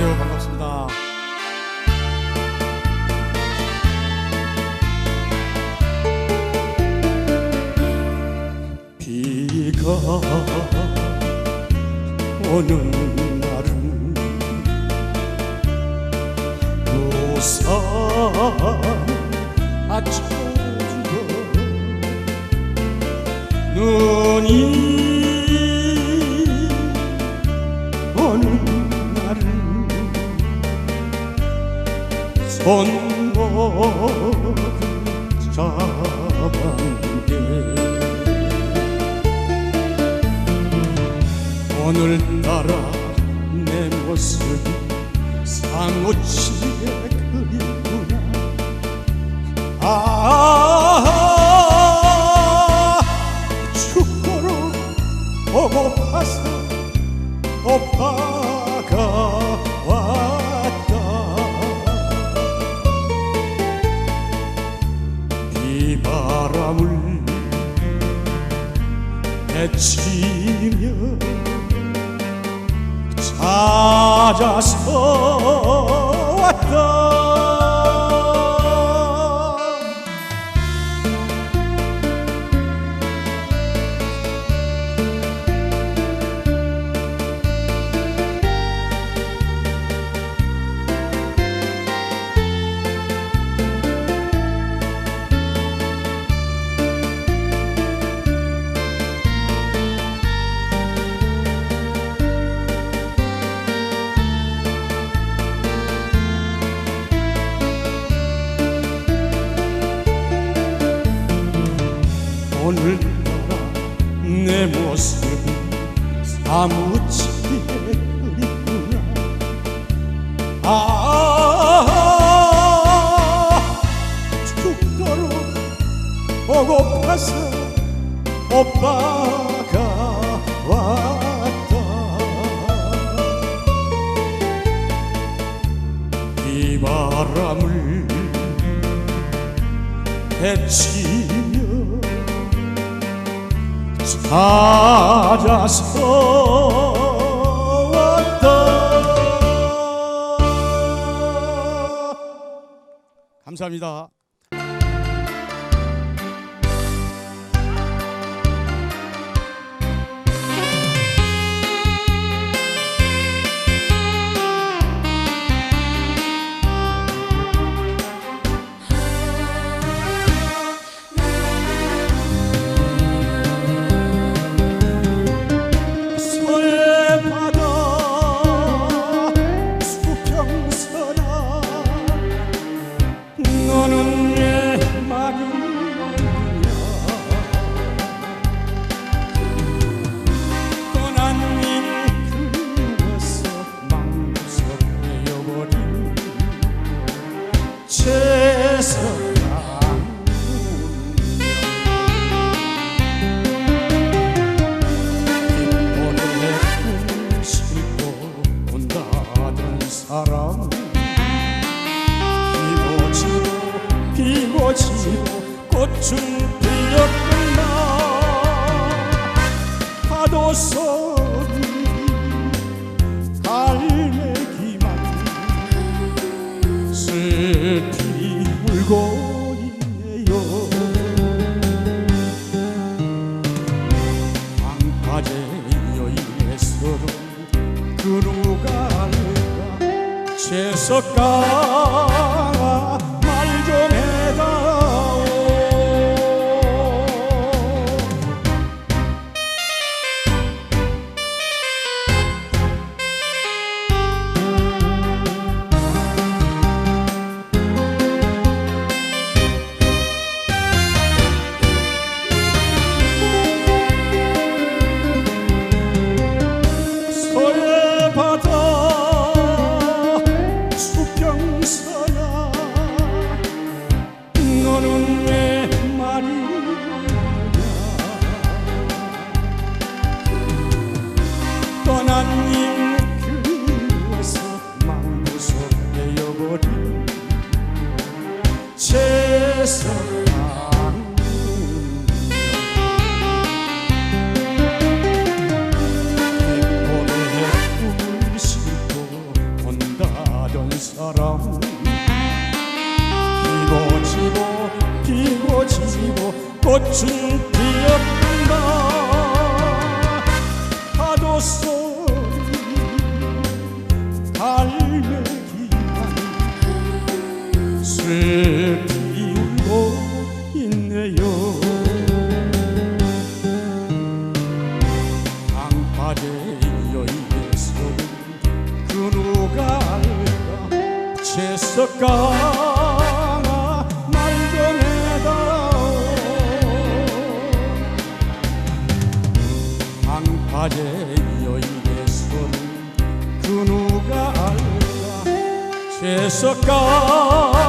안녕하세요. 반갑습니다. 비가 오는 날은 우산 아쳐주고 눈이 손목을 잡았는데 오늘따라 내 모습이 사무치게 그리구나. 아 축구로 보고파서 오빠가 헤치며 찾아서 왔다 내 모습이 사무치게 그립구나. 아 죽도록 보고파서 오빠가 왔다. 이 바람을 헤치며 찾아서 왔다 감사합니다. 꽃은 피었구나 파도 소리 갈매기만 슬피 울고 있네요 방파제 여인에서로 그루갈까 채석가 채 채석가나 말정해다오 방파제 여인에서 그 누가 알까 채석가나